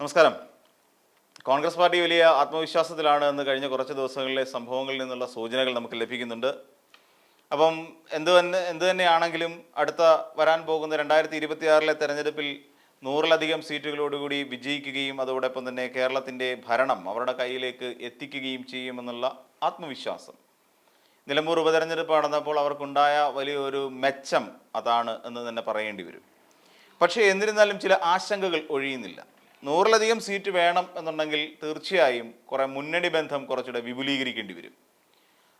നമസ്കാരം. കോൺഗ്രസ് പാർട്ടി വലിയ ആത്മവിശ്വാസത്തിലാണ് എന്ന് കഴിഞ്ഞ കുറച്ച് ദിവസങ്ങളിലെ സംഭവങ്ങളിൽ നിന്നുള്ള സൂചനകൾ നമുക്ക് ലഭിക്കുന്നുണ്ട്. അപ്പം എന്ത് തന്നെ എന്ത് തന്നെയാണെങ്കിലും അടുത്ത വരാൻ പോകുന്ന രണ്ടായിരത്തി ഇരുപത്തിയാറിലെ തെരഞ്ഞെടുപ്പിൽ നൂറിലധികം സീറ്റുകളോടുകൂടി വിജയിക്കുകയും അതോടൊപ്പം തന്നെ കേരളത്തിന്റെ ഭരണം അവരുടെ കയ്യിലേക്ക് എത്തിക്കുകയും ചെയ്യുമെന്നുള്ള ആത്മവിശ്വാസം. നിലമ്പൂർ ഉപതെരഞ്ഞെടുപ്പ് നടന്നപ്പോൾ അവർക്കുണ്ടായ വലിയൊരു മെച്ചം അതാണ് എന്ന് തന്നെ പറയേണ്ടി വരും. പക്ഷേ എന്നിരുന്നാലും ചില ആശങ്കകൾ ഒഴിയുന്നില്ല. നൂറിലധികം സീറ്റ് വേണം എന്നുണ്ടെങ്കിൽ തീർച്ചയായും കുറെ മുന്നണി ബന്ധം കുറച്ചുകൂടെ വിപുലീകരിക്കേണ്ടി വരും.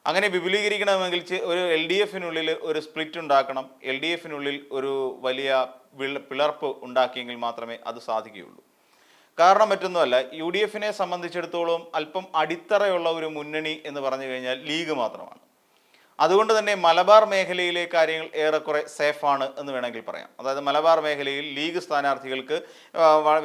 അങ്ങനെ വിപുലീകരിക്കണമെങ്കിൽ ഒരു എൽ ഡി എഫിനുള്ളിൽ ഒരു സ്പ്ലിറ്റ് ഉണ്ടാക്കണം. എൽ ഡി എഫിനുള്ളിൽ ഒരു വലിയ പിളർപ്പ് ഉണ്ടാക്കിയെങ്കിൽ മാത്രമേ അത് സാധിക്കുകയുള്ളൂ. കാരണം മറ്റൊന്നുമല്ല യു ഡി എഫിനെ സംബന്ധിച്ചിടത്തോളം അല്പം അടിത്തറയുള്ള ഒരു മുന്നണി എന്ന് പറഞ്ഞു കഴിഞ്ഞാൽ ലീഗ് മാത്രമാണ്. അതുകൊണ്ട് തന്നെ മലബാർ മേഖലയിലെ കാര്യങ്ങൾ ഏറെക്കുറെ സേഫാണ് എന്ന് വേണമെങ്കിൽ പറയാം. അതായത് മലബാർ മേഖലയിൽ ലീഗ് സ്ഥാനാർത്ഥികൾക്ക്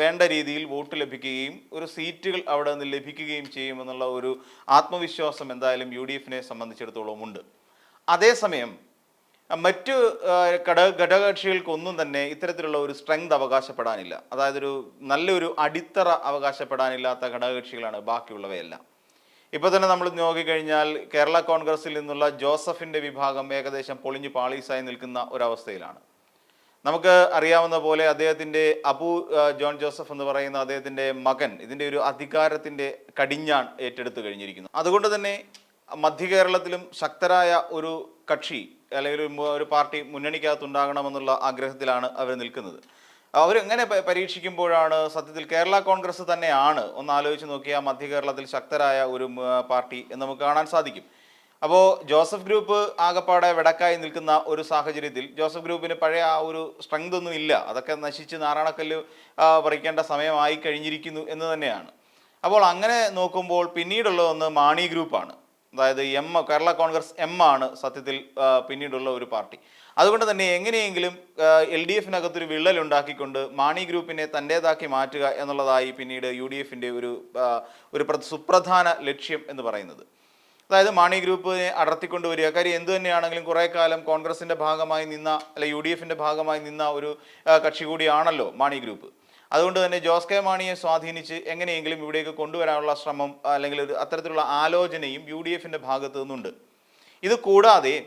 വേണ്ട രീതിയിൽ വോട്ട് ലഭിക്കുകയും ഒരു സീറ്റുകൾ അവിടെ നിന്ന് ലഭിക്കുകയും ചെയ്യുമെന്നുള്ള ഒരു ആത്മവിശ്വാസം എന്തായാലും യു ഡി എഫിനെ സംബന്ധിച്ചിടത്തോളം ഉണ്ട്. അതേസമയം മറ്റു ഘടക ഘടകകക്ഷികൾക്കൊന്നും തന്നെ ഇത്തരത്തിലുള്ള ഒരു സ്ട്രെങ്ത് അവകാശപ്പെടാനില്ല. അതായത് ഒരു നല്ലൊരു അടിത്തറ അവകാശപ്പെടാനില്ലാത്ത ഘടകകക്ഷികളാണ് ബാക്കിയുള്ളവയെല്ലാം. ഇപ്പോൾ തന്നെ നമ്മൾ നോക്കിക്കഴിഞ്ഞാൽ കേരള കോൺഗ്രസിൽ നിന്നുള്ള ജോസഫിന്റെ വിഭാഗം ഏകദേശം പൊളിഞ്ഞു പാളീസായി നിൽക്കുന്ന ഒരവസ്ഥയിലാണ്. നമുക്ക് അറിയാവുന്ന പോലെ അദ്ദേഹത്തിന്റെ അബു ജോൺ ജോസഫ് എന്ന് പറയുന്ന അദ്ദേഹത്തിന്റെ മകൻ ഇതിന്റെ ഒരു അധികാരത്തിന്റെ കടിഞ്ഞാൺ ഏറ്റെടുത്തു കഴിഞ്ഞിരിക്കുന്നു. അതുകൊണ്ട് തന്നെ മധ്യ കേരളത്തിലും ശക്തരായ ഒരു കക്ഷി അല്ലെങ്കിൽ ഒരു പാർട്ടി മുന്നണിക്കകത്തുണ്ടാകണമെന്നുള്ള ആഗ്രഹത്തിലാണ് അവർ നിൽക്കുന്നത്. അവരെങ്ങനെ പരീക്ഷിക്കുമ്പോഴാണ് സത്യത്തിൽ കേരള കോൺഗ്രസ് തന്നെയാണ്? ഒന്ന് ആലോചിച്ച് നോക്കിയാൽ മധ്യ കേരളത്തിൽ ശക്തരായ ഒരു പാർട്ടി എന്ന് നമുക്ക് കാണാൻ സാധിക്കും. അപ്പോൾ ജോസഫ് ഗ്രൂപ്പ് ആകപ്പാടെ വെടക്കായി നിൽക്കുന്ന ഒരു സാഹചര്യത്തിൽ ജോസഫ് ഗ്രൂപ്പിന് പഴയ ആ ഒരു സ്ട്രെങ്ത് ഒന്നും ഇല്ല. അതൊക്കെ നശിച്ച് നാരായണക്കല്ല് പറിക്കേണ്ട സമയമായി കഴിഞ്ഞിരിക്കുന്നു എന്ന് തന്നെയാണ്. അപ്പോൾ അങ്ങനെ നോക്കുമ്പോൾ പിന്നീടുള്ള ഒന്ന് മാണി ഗ്രൂപ്പാണ്. അതായത് എം കേരള കോൺഗ്രസ് എം ആണ് സത്യത്തിൽ പിന്നീടുള്ള ഒരു പാർട്ടി. അതുകൊണ്ട് തന്നെ എങ്ങനെയെങ്കിലും എൽ ഡി എഫിനകത്തൊരു വിള്ളൽ ഉണ്ടാക്കിക്കൊണ്ട് മാണി ഗ്രൂപ്പിനെ തന്റേതാക്കി മാറ്റുക എന്നുള്ളതായി പിന്നീട് യു ഡി എഫിന്റെ ഒരു ഒരു പ്ര- സുപ്രധാന ലക്ഷ്യം എന്ന് പറയുന്നത്. അതായത് മാണി ഗ്രൂപ്പിനെ അടർത്തിക്കൊണ്ടുവരിക കാര്യം എന്തു തന്നെയാണെങ്കിലും കുറേ കാലം കോൺഗ്രസിന്റെ ഭാഗമായി നിന്ന അല്ലെ യു ഡി എഫിന്റെ ഭാഗമായി നിന്ന ഒരു കക്ഷി കൂടിയാണല്ലോ മാണി ഗ്രൂപ്പ്. അതുകൊണ്ട് തന്നെ ജോസ് കെ മാണിയെ സ്വാധീനിച്ച് എങ്ങനെയെങ്കിലും ഇവിടേക്ക് കൊണ്ടുവരാനുള്ള ശ്രമം അല്ലെങ്കിൽ ഒരു അത്തരത്തിലുള്ള ആലോചനയും യു ഡി എഫിന്റെ ഭാഗത്തു നിന്നുണ്ട്. ഇത് കൂടാതെ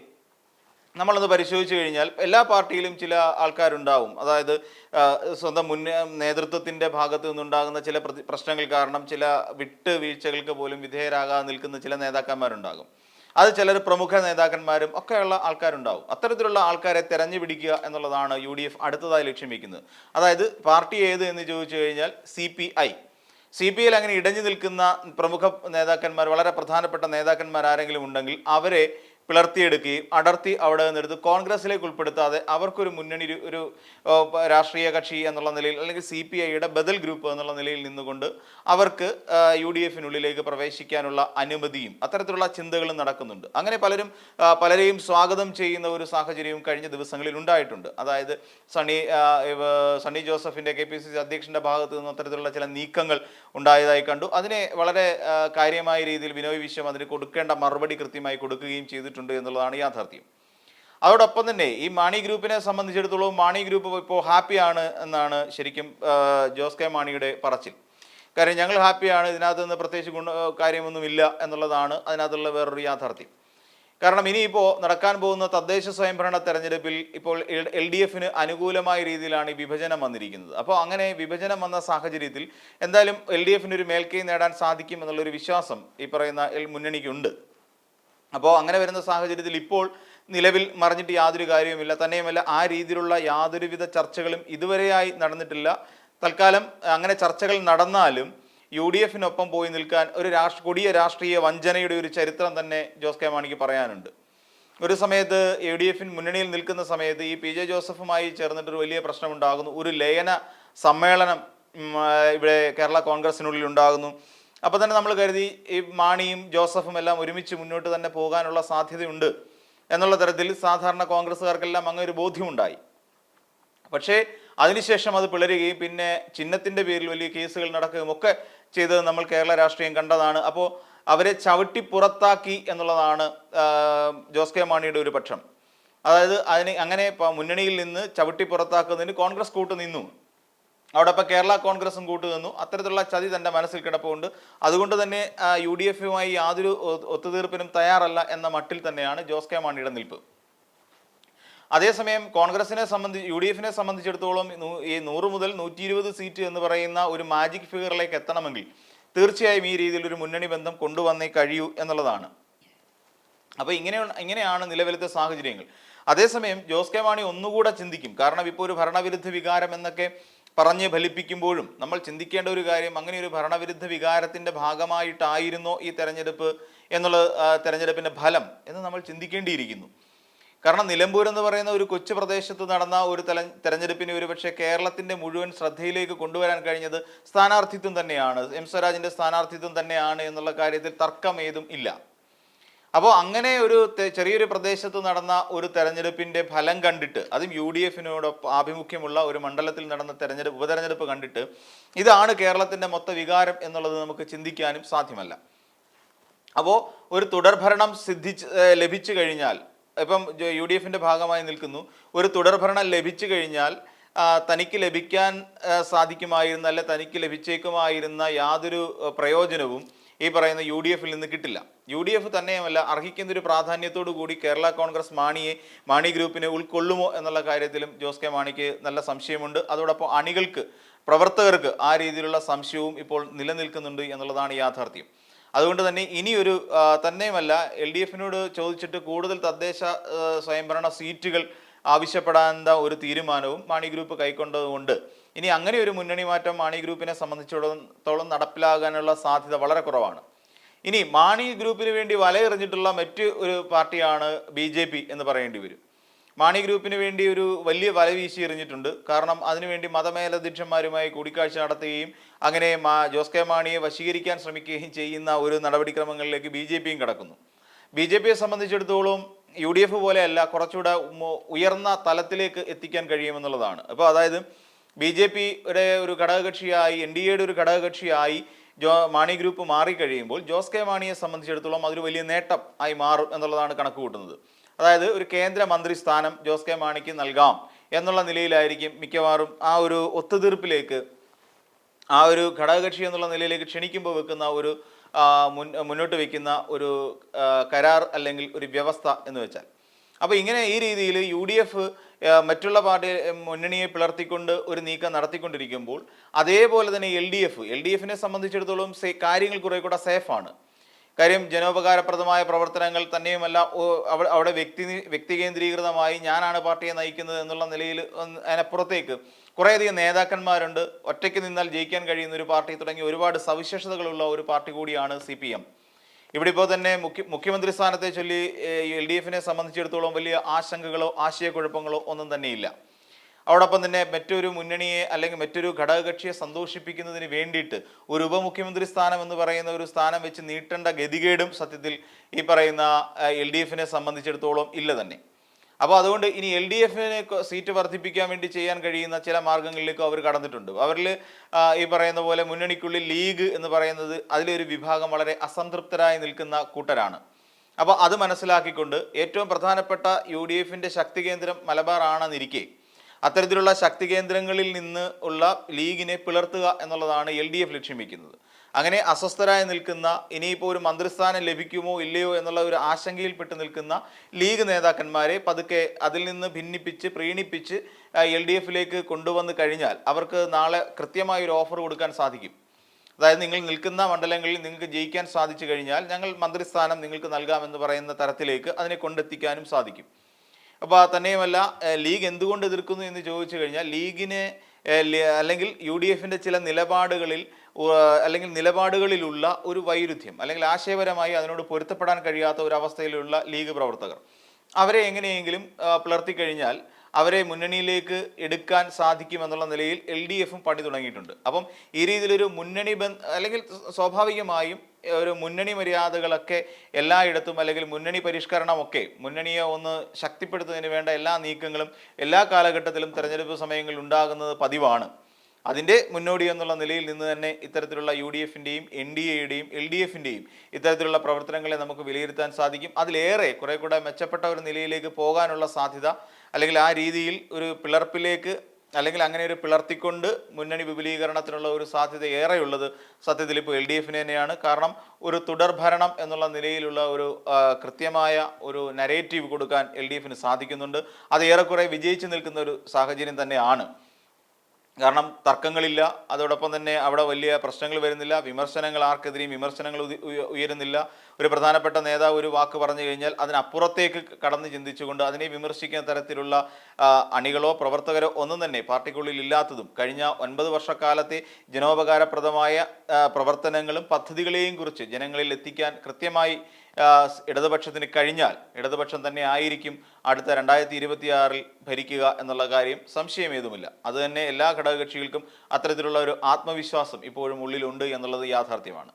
നമ്മളൊന്ന് പരിശോധിച്ച് കഴിഞ്ഞാൽ എല്ലാ പാർട്ടിയിലും ചില ആൾക്കാരുണ്ടാവും. അതായത് സ്വന്തം മുൻ നേതൃത്വത്തിന്റെ ഭാഗത്തു നിന്നുണ്ടാകുന്ന ചില പ്രശ്നങ്ങൾ കാരണം ചില വിട്ട് വീഴ്ചകൾക്ക് പോലും വിധേയരാകാതെ നിൽക്കുന്ന ചില നേതാക്കന്മാരുണ്ടാകും. അത് ചിലർ പ്രമുഖ നേതാക്കന്മാരും ഒക്കെയുള്ള ആൾക്കാരുണ്ടാവും. അത്തരത്തിലുള്ള ആൾക്കാരെ തെരഞ്ഞു പിടിക്കുക എന്നുള്ളതാണ് യു ഡി എഫ് അടുത്തതായി ലക്ഷ്യം വയ്ക്കുന്നത് അതായത് പാർട്ടി ഏത് എന്ന് ചോദിച്ചു കഴിഞ്ഞാൽ C P I. C P ഐയിൽ അങ്ങനെ ഇടഞ്ഞു നിൽക്കുന്ന പ്രമുഖ നേതാക്കന്മാർ വളരെ പ്രധാനപ്പെട്ട നേതാക്കന്മാർ ആരെങ്കിലും ഉണ്ടെങ്കിൽ അവരെ പിളർത്തിയെടുക്കുകയും അടർത്തി അവിടെ നിന്നെടുത്ത് കോൺഗ്രസിലേക്ക് ഉൾപ്പെടുത്താതെ അവർക്കൊരു മുന്നണി ഒരു- രാഷ്ട്രീയ കക്ഷി എന്നുള്ള നിലയിൽ അല്ലെങ്കിൽ സി പി ഐയുടെ ബദൽ ഗ്രൂപ്പ് എന്നുള്ള നിലയിൽ നിന്നുകൊണ്ട് അവർക്ക് യു ഡി എഫിനുള്ളിലേക്ക് പ്രവേശിക്കാനുള്ള അനുമതിയും അത്തരത്തിലുള്ള ചിന്തകളും നടക്കുന്നുണ്ട്. അങ്ങനെ പലരും പലരെയും സ്വാഗതം ചെയ്യുന്ന ഒരു സാഹചര്യവും കഴിഞ്ഞ ദിവസങ്ങളിൽ ഉണ്ടായിട്ടുണ്ട്. അതായത് സണ്ണി സണ്ണി ജോസഫിന്റെ കെ പി സി സി അധ്യക്ഷന്റെ ഭാഗത്ത് നിന്ന് അത്തരത്തിലുള്ള ചില നീക്കങ്ങൾ ഉണ്ടായതായി കണ്ടു. അതിനെ വളരെ കാര്യമായ രീതിയിൽ വിനോയ് വിശ്വം അതിന് കൊടുക്കേണ്ട മറുപടി കൃത്യമായി കൊടുക്കുകയും ചെയ്തിട്ടുണ്ട്. എന്നുള്ളതാണ് യാഥാർത്ഥ്യം. അതോടൊപ്പം തന്നെ ഈ മാണി ഗ്രൂപ്പിനെ സംബന്ധിച്ചിടത്തോളം മാണി ഗ്രൂപ്പ് ഇപ്പോൾ ഹാപ്പിയാണ് എന്നാണ് ശരിക്കും ജോസ് കെ മാണിയുടെ പറച്ചിൽ. കാര്യം ഞങ്ങൾ ഹാപ്പിയാണ് ഇതിനകത്ത് നിന്ന് പ്രത്യേകിച്ച് ഗുണ കാര്യമൊന്നുമില്ല എന്നുള്ളതാണ് അതിനകത്തുള്ള വേറൊരു യാഥാർത്ഥ്യം. കാരണം ഇനിയിപ്പോൾ നടക്കാൻ പോകുന്ന തദ്ദേശ സ്വയംഭരണ തെരഞ്ഞെടുപ്പിൽ ഇപ്പോൾ എൽ ഡി എഫിന് അനുകൂലമായ രീതിയിലാണ് ഈ വിഭജനം വന്നിരിക്കുന്നത്. അപ്പോൾ അങ്ങനെ വിഭജനം വന്ന സാഹചര്യത്തിൽ എന്തായാലും എൽ ഡി എഫിന് ഒരു മേൽക്കൈ നേടാൻ സാധിക്കും എന്നുള്ളൊരു വിശ്വാസം ഈ പറയുന്ന മുന്നണിക്കുണ്ട്. അപ്പോൾ അങ്ങനെ വരുന്ന സാഹചര്യത്തിൽ ഇപ്പോൾ നിലവിൽ മറിഞ്ഞിട്ട് യാതൊരു കാര്യവുമില്ല. തന്നെയുമല്ല ആ രീതിയിലുള്ള യാതൊരുവിധ ചർച്ചകളും ഇതുവരെയായി നടന്നിട്ടില്ല. തൽക്കാലം അങ്ങനെ ചർച്ചകൾ നടന്നാലും യു ഡി എഫിനൊപ്പം പോയി നിൽക്കാൻ ഒരു രാഷ്ട്ര കൊടിയ രാഷ്ട്രീയ വഞ്ചനയുടെ ഒരു ചരിത്രം തന്നെ ജോസ് കെ മാണിക്ക് പറയാനുണ്ട്. ഒരു സമയത്ത് യു ഡി എഫിൻ മുന്നണിയിൽ നിൽക്കുന്ന സമയത്ത് ഈ പി ജെ ജോസഫുമായി ചേർന്നിട്ടൊരു വലിയ പ്രശ്നമുണ്ടാകുന്നു. ഒരു ലയന സമ്മേളനം ഇവിടെ കേരള കോൺഗ്രസിനുള്ളിൽ ഉണ്ടാകുന്നു. അപ്പോൾ തന്നെ നമ്മൾ കരുതി ഈ മാണിയും ജോസഫും എല്ലാം ഒരുമിച്ച് മുന്നോട്ട് തന്നെ പോകാനുള്ള സാധ്യതയുണ്ട് എന്നുള്ള തരത്തിൽ സാധാരണ കോൺഗ്രസ്സുകാർക്കെല്ലാം അങ്ങനെ ഒരു ബോധ്യമുണ്ടായി. പക്ഷേ അതിനുശേഷം അത് പിളരുകയും പിന്നെ ചിഹ്നത്തിന്റെ പേരിൽ വലിയ കേസുകൾ നടക്കുകയും ഒക്കെ ചെയ്തത് നമ്മൾ കേരള രാഷ്ട്രീയം കണ്ടതാണ്. അപ്പോൾ അവരെ ചവിട്ടി പുറത്താക്കി എന്നുള്ളതാണ് ജോസ് കെ മാണിയുടെ ഒരു പക്ഷം. അതായത് അതിന് അങ്ങനെ മുന്നണിയിൽ നിന്ന് ചവിട്ടി പുറത്താക്കുന്നതിന് കോൺഗ്രസ് കൂട്ട് നിന്നു. അവിടെ ഇപ്പോൾ കേരള കോൺഗ്രസും കൂട്ടുനിന്നു അത്തരത്തിലുള്ള ചതി തന്റെ മനസ്സിൽ കിടപ്പുണ്ട്. അതുകൊണ്ട് തന്നെ യു ഡി എഫുമായി യാതൊരു ഒത്തുതീർപ്പിനും തയ്യാറല്ല എന്ന മട്ടിൽ തന്നെയാണ് ജോസ് കെ മാണിയുടെ നിൽപ്പ്. അതേസമയം കോൺഗ്രസിനെ സംബന്ധിച്ച് യു ഡി എഫിനെ സംബന്ധിച്ചിടത്തോളം ഈ നൂറ് മുതൽ നൂറ്റി ഇരുപത് സീറ്റ് എന്ന് പറയുന്ന ഒരു മാജിക് ഫിഗറിലേക്ക് എത്തണമെങ്കിൽ തീർച്ചയായും ഈ രീതിയിൽ ഒരു മുന്നണി ബന്ധം കൊണ്ടുവന്നേ കഴിയൂ എന്നുള്ളതാണ്. അപ്പോൾ ഇങ്ങനെ ഇങ്ങനെയാണ് നിലവിലത്തെ സാഹചര്യങ്ങൾ. അതേസമയം ജോസ് കെ മാണി ഒന്നുകൂടെ ചിന്തിക്കും. കാരണം ഇപ്പോൾ ഒരു ഭരണവിരുദ്ധ വികാരം എന്നൊക്കെ പറഞ്ഞ് ഫലിപ്പിക്കുമ്പോഴും നമ്മൾ ചിന്തിക്കേണ്ട ഒരു കാര്യം അങ്ങനെ ഒരു ഭരണവിരുദ്ധ വികാരത്തിന്റെ ഭാഗമായിട്ടായിരുന്നോ ഈ തെരഞ്ഞെടുപ്പ് എന്നുള്ള തെരഞ്ഞെടുപ്പിന്റെ ഫലം എന്ന് നമ്മൾ ചിന്തിക്കേണ്ടിയിരിക്കുന്നു. കാരണം നിലമ്പൂർ എന്ന് പറയുന്ന ഒരു കൊച്ചു പ്രദേശത്ത് നടന്ന ഒരു തല തെരഞ്ഞെടുപ്പിനെ ഒരുപക്ഷെ കേരളത്തിന്റെ മുഴുവൻ ശ്രദ്ധയിലേക്ക് കൊണ്ടുവരാൻ കഴിഞ്ഞത് സ്ഥാനാർത്ഥിത്വം തന്നെയാണ്. എം സ്വരാജിന്റെ സ്ഥാനാർത്ഥിത്വം തന്നെയാണ് എന്നുള്ള കാര്യത്തിൽ തർക്കം ഏതും ഇല്ല. അപ്പോൾ അങ്ങനെ ഒരു ചെറിയൊരു പ്രദേശത്ത് നടന്ന ഒരു തെരഞ്ഞെടുപ്പിന്റെ ഫലം കണ്ടിട്ട് അതും യു ഡി എഫിനോട് ആഭിമുഖ്യമുള്ള ഒരു മണ്ഡലത്തിൽ നടന്ന തെരഞ്ഞെടുപ്പ് ഉപതെരഞ്ഞെടുപ്പ് കണ്ടിട്ട് ഇതാണ് കേരളത്തിന്റെ മൊത്ത വികാരം എന്നുള്ളത് നമുക്ക് ചിന്തിക്കാനും സാധ്യമല്ല. അപ്പോൾ ഒരു തുടർഭരണം സിദ്ധിച്ച് ലഭിച്ചു കഴിഞ്ഞാൽ ഇപ്പം യു ഡി എഫിന്റെ ഭാഗമായി നിൽക്കുന്നു ഒരു തുടർഭരണം ലഭിച്ചു കഴിഞ്ഞാൽ തനിക്ക് ലഭിക്കാൻ സാധിക്കുമായിരുന്ന അല്ലെ തനിക്ക് ലഭിച്ചേക്കുമായിരുന്ന യാതൊരു പ്രയോജനവും ഈ പറയുന്ന യു ഡി എഫിൽ നിന്ന് കിട്ടില്ല. യു ഡി എഫ് തന്നെയുമല്ല അർഹിക്കുന്ന ഒരു പ്രാധാന്യത്തോടു കൂടി കേരള കോൺഗ്രസ് മാണിയെ മാണി ഗ്രൂപ്പിനെ ഉൾക്കൊള്ളുമോ എന്നുള്ള കാര്യത്തിലും ജോസ് കെ മാണിക്ക് നല്ല സംശയമുണ്ട്. അതോടൊപ്പം അണികൾക്ക് പ്രവർത്തകർക്ക് ആ രീതിയിലുള്ള സംശയവും ഇപ്പോൾ നിലനിൽക്കുന്നുണ്ട് എന്നുള്ളതാണ് യാഥാർത്ഥ്യം. അതുകൊണ്ട് തന്നെ ഇനിയൊരു തന്നെയുമല്ല എൽ ഡി എഫിനോട് ചോദിച്ചിട്ട് കൂടുതൽ തദ്ദേശ സ്വയംഭരണ സീറ്റുകൾ ആവശ്യപ്പെടാത്ത ഒരു തീരുമാനവും മാണി ഗ്രൂപ്പ് കൈക്കൊണ്ടതുകൊണ്ട് ഇനി അങ്ങനെ ഒരു മുന്നണി മാറ്റം മാണി ഗ്രൂപ്പിനെ സംബന്ധിച്ചിടത്തോളം നടപ്പിലാകാനുള്ള സാധ്യത വളരെ കുറവാണ്. ഇനി മാണി ഗ്രൂപ്പിന് വേണ്ടി വലയെറിഞ്ഞിട്ടുള്ള മറ്റ് ഒരു പാർട്ടിയാണ് ബി ജെ പി എന്ന് പറയേണ്ടി വരും. മാണി ഗ്രൂപ്പിന് വേണ്ടി ഒരു വലിയ വല വീശി എറിഞ്ഞിട്ടുണ്ട്. കാരണം അതിനുവേണ്ടി മതമേലധ്യക്ഷന്മാരുമായി കൂടിക്കാഴ്ച നടത്തുകയും അങ്ങനെ മാ ജോസ് കെ മാണിയെ വശീകരിക്കാൻ ശ്രമിക്കുകയും ചെയ്യുന്ന ഒരു നടപടിക്രമങ്ങളിലേക്ക് ബി ജെ പിയും കടക്കുന്നു. ബി ജെ പിയെ സംബന്ധിച്ചിടത്തോളം യു ഡി എഫ് പോലെയല്ല കുറച്ചുകൂടെ ഉയർന്ന തലത്തിലേക്ക് എത്തിക്കാൻ കഴിയുമെന്നുള്ളതാണ്. അപ്പോൾ അതായത് ബി ജെ പിയുടെ ഒരു ഘടകകക്ഷിയായി എൻ ഡി എയുടെ ഒരു ഘടകകക്ഷിയായി ജോ മാണി ഗ്രൂപ്പ് മാറിക്കഴിയുമ്പോൾ ജോസ് കെ മാണിയെ സംബന്ധിച്ചിടത്തോളം അതൊരു വലിയ നേട്ടം ആയി മാറും എന്നുള്ളതാണ് കണക്ക് കൂട്ടുന്നത്. അതായത് ഒരു കേന്ദ്ര മന്ത്രി സ്ഥാനം ജോസ് കെ മാണിക്ക് നൽകാം എന്നുള്ള നിലയിലായിരിക്കും മിക്കവാറും ആ ഒരു ഒത്തുതീർപ്പിലേക്ക് ആ ഒരു ഘടകകക്ഷി എന്നുള്ള നിലയിലേക്ക് ക്ഷണിക്കുമ്പോൾ വെക്കുന്ന ഒരു മുന്നോട്ട് വയ്ക്കുന്ന ഒരു കരാർ അല്ലെങ്കിൽ ഒരു വ്യവസ്ഥ എന്ന് വെച്ചാൽ. അപ്പോൾ ഇങ്ങനെ ഈ രീതിയിൽ യു ഡി എഫ് മറ്റുള്ള പാർട്ടി മുന്നണിയെ പിളർത്തിക്കൊണ്ട് ഒരു നീക്കം നടത്തിക്കൊണ്ടിരിക്കുമ്പോൾ അതേപോലെ തന്നെ L D F L D എഫിനെ സംബന്ധിച്ചിടത്തോളം സേ- കാര്യങ്ങൾ കുറെ കൂടെ സേഫാണ് കാര്യം ജനോപകാരപ്രദമായ പ്രവർത്തനങ്ങൾ തന്നെയുമല്ല അവിടെ വ്യക്തി വ്യക്തി കേന്ദ്രീകൃതമായി ഞാനാണ് പാർട്ടിയെ നയിക്കുന്നത് എന്നുള്ള നിലയിൽ അതിനപ്പുറത്തേക്ക് കുറേയധികം നേതാക്കന്മാരുണ്ട്. ഒറ്റയ്ക്ക് നിന്നാൽ ജയിക്കാൻ കഴിയുന്ന ഒരു പാർട്ടി തുടങ്ങി ഒരുപാട് സവിശേഷതകളുള്ള ഒരു പാർട്ടി കൂടിയാണ് സി ഇവിടെ ഇപ്പോൾ തന്നെ മുഖ്യ മുഖ്യമന്ത്രി സ്ഥാനത്തെ ചൊല്ലി എൽ ഡി എഫിനെ സംബന്ധിച്ചിടത്തോളം വലിയ ആശങ്കകളോ ആശയക്കുഴപ്പങ്ങളോ ഒന്നും തന്നെയില്ല. അതോടൊപ്പം തന്നെ മറ്റൊരു മുന്നണിയെ അല്ലെങ്കിൽ മറ്റൊരു ഘടകകക്ഷിയെ സന്തോഷിപ്പിക്കുന്നതിന് വേണ്ടിയിട്ട് ഒരു ഉപമുഖ്യമന്ത്രി സ്ഥാനം എന്ന് പറയുന്ന ഒരു സ്ഥാനം വെച്ച് നീട്ടേണ്ട ഗതികേടും സത്യത്തിൽ ഈ പറയുന്ന എൽ ഡി എഫിനെ സംബന്ധിച്ചിടത്തോളം ഇല്ല തന്നെ. അപ്പോൾ അതുകൊണ്ട് ഇനി എൽ ഡി എഫിനെ സീറ്റ് വർദ്ധിപ്പിക്കാൻ വേണ്ടി ചെയ്യാൻ കഴിയുന്ന ചില മാർഗങ്ങളിലേക്ക് അവർ കടന്നിട്ടുണ്ട്. അവരിൽ ഈ പറയുന്ന പോലെ മുന്നണിക്കുള്ളിൽ ലീഗ് എന്ന് പറയുന്നത് അതിലൊരു വിഭാഗം വളരെ അസംതൃപ്തരായി നിൽക്കുന്ന കൂട്ടരാണ്. അപ്പോൾ അത് മനസ്സിലാക്കിക്കൊണ്ട് ഏറ്റവും പ്രധാനപ്പെട്ട യു ഡി എഫിന്റെ ശക്തി കേന്ദ്രം മലബാർ ആണെന്നിരിക്കെ അത്തരത്തിലുള്ള ശക്തി കേന്ദ്രങ്ങളിൽ നിന്ന് ഉള്ള ലീഗിനെ പിളർത്തുക എന്നുള്ളതാണ് എൽ ഡി എഫ് ലക്ഷ്യം വെക്കുന്നത്. അങ്ങനെ അസ്വസ്ഥരായി നിൽക്കുന്ന ഇനിയിപ്പോൾ ഒരു മന്ത്രിസ്ഥാനം ലഭിക്കുമോ ഇല്ലയോ എന്നുള്ള ഒരു ആശങ്കയിൽപ്പെട്ട് നിൽക്കുന്ന ലീഗ് നേതാക്കന്മാരെ പതുക്കെ അതിൽ നിന്ന് ഭിന്നിപ്പിച്ച് പ്രീണിപ്പിച്ച് എൽ ഡി എഫിലേക്ക് കൊണ്ടുവന്ന് കഴിഞ്ഞാൽ അവർക്ക് നാളെ കൃത്യമായ ഒരു ഓഫർ കൊടുക്കാൻ സാധിക്കും. അതായത് നിങ്ങൾ നിൽക്കുന്ന മണ്ഡലങ്ങളിൽ നിങ്ങൾക്ക് ജയിക്കാൻ സാധിച്ചു കഴിഞ്ഞാൽ ഞങ്ങൾ മന്ത്രിസ്ഥാനം നിങ്ങൾക്ക് നൽകാമെന്ന് പറയുന്ന തരത്തിലേക്ക് അതിനെ കൊണ്ടെത്തിക്കാനും സാധിക്കും. അപ്പോൾ തന്നെയുമല്ല ലീഗ് എന്തുകൊണ്ട് എതിർക്കുന്നു എന്ന് ചോദിച്ചു കഴിഞ്ഞാൽ ലീഗിനെ അല്ലെങ്കിൽ യു ഡി എഫിന്റെ ചില നിലപാടുകളിൽ അല്ലെങ്കിൽ നിലപാടുകളിലുള്ള ഒരു വൈരുദ്ധ്യം അല്ലെങ്കിൽ ആശയപരമായി അതിനോട് പൊരുത്തപ്പെടാൻ കഴിയാത്ത ഒരു അവസ്ഥയിലുള്ള ലീഗ് പ്രവർത്തകർ. അവരെ എങ്ങനെയെങ്കിലും പുലർത്തിക്കഴിഞ്ഞാൽ അവരെ മുന്നണിയിലേക്ക് എടുക്കാൻ സാധിക്കും എന്നുള്ള നിലയിൽ എൽ ഡി എഫും പണി തുടങ്ങിയിട്ടുണ്ട്. അപ്പം ഈ രീതിയിലൊരു മുന്നണി അല്ലെങ്കിൽ സ്വാഭാവികമായും ഒരു മുന്നണി മര്യാദകളൊക്കെ എല്ലായിടത്തും അല്ലെങ്കിൽ മുന്നണി പരിഷ്കരണമൊക്കെ മുന്നണിയെ ഒന്ന് ശക്തിപ്പെടുത്തുന്നതിന് വേണ്ട എല്ലാ നീക്കങ്ങളും എല്ലാ കാലഘട്ടത്തിലും തെരഞ്ഞെടുപ്പ് സമയങ്ങളിൽ ഉണ്ടാകുന്നത് പതിവാണ്. അതിന്റെ മുന്നോടി എന്നുള്ള നിലയിൽ നിന്ന് തന്നെ ഇത്തരത്തിലുള്ള യു ഡി എഫിന്റെയും എൻ ഡി എയുടെയും എൽ ഡി എഫിന്റെയും ഇത്തരത്തിലുള്ള പ്രവർത്തനങ്ങളെ നമുക്ക് വിലയിരുത്താൻ സാധിക്കും. അതിലേറെ കുറെ കൂടെ മെച്ചപ്പെട്ട ഒരു നിലയിലേക്ക് പോകാനുള്ള സാധ്യത അല്ലെങ്കിൽ ആ രീതിയിൽ ഒരു പിളർപ്പിലേക്ക് അല്ലെങ്കിൽ അങ്ങനെ ഒരു പിളർത്തിക്കൊണ്ട് മുന്നണി വിപുലീകരണത്തിനുള്ള ഒരു സാധ്യത ഏറെയുള്ളത് സത്യത്തിൽ ഇപ്പോൾ എൽ ഡി എഫിന് തന്നെയാണ്. കാരണം ഒരു തുടർഭരണം എന്നുള്ള നിലയിലുള്ള ഒരു കൃത്യമായ ഒരു നരേറ്റീവ് കൊടുക്കാൻ എൽ ഡി എഫിന് സാധിക്കുന്നുണ്ട്. അത് ഏറെക്കുറെ വിജയിച്ചു നിൽക്കുന്ന ഒരു സാഹചര്യം തന്നെയാണ്. കാരണം തർക്കങ്ങളില്ല. അതോടൊപ്പം തന്നെ അവിടെ വലിയ പ്രശ്നങ്ങൾ വരുന്നില്ല. വിമർശനങ്ങൾ ആർക്കെതിരെയും വിമർശനങ്ങൾ ഉയരുന്നില്ല. ഒരു പ്രധാനപ്പെട്ട നേതാവ് ഒരു വാക്ക് പറഞ്ഞു കഴിഞ്ഞാൽ അതിനപ്പുറത്തേക്ക് കടന്ന് ചിന്തിച്ചുകൊണ്ട് അതിനെ വിമർശിക്കുന്ന തരത്തിലുള്ള അണികളോ പ്രവർത്തകരോ ഒന്നും തന്നെ പാർട്ടിക്കുള്ളിൽ ഇല്ലാത്തതും കഴിഞ്ഞ ഒൻപത് വർഷക്കാലത്തെ ജനോപകാരപ്രദമായ പ്രവർത്തനങ്ങളും പദ്ധതികളെയും കുറിച്ച് ജനങ്ങളിൽ എത്തിക്കാൻ കൃത്യമായി ഇടതുപക്ഷത്തിന് കഴിഞ്ഞാൽ ഇടതുപക്ഷം തന്നെ ആയിരിക്കും അടുത്ത രണ്ടായിരത്തി ഇരുപത്തിയാറിൽ ഭരിക്കുക എന്നുള്ള കാര്യം സംശയമേതുമില്ല. അത് തന്നെ എല്ലാ ഘടകകക്ഷികൾക്കും അത്തരത്തിലുള്ള ഒരു ആത്മവിശ്വാസം ഇപ്പോഴും ഉള്ളിലുണ്ട് എന്നുള്ളത് യാഥാർത്ഥ്യമാണ്.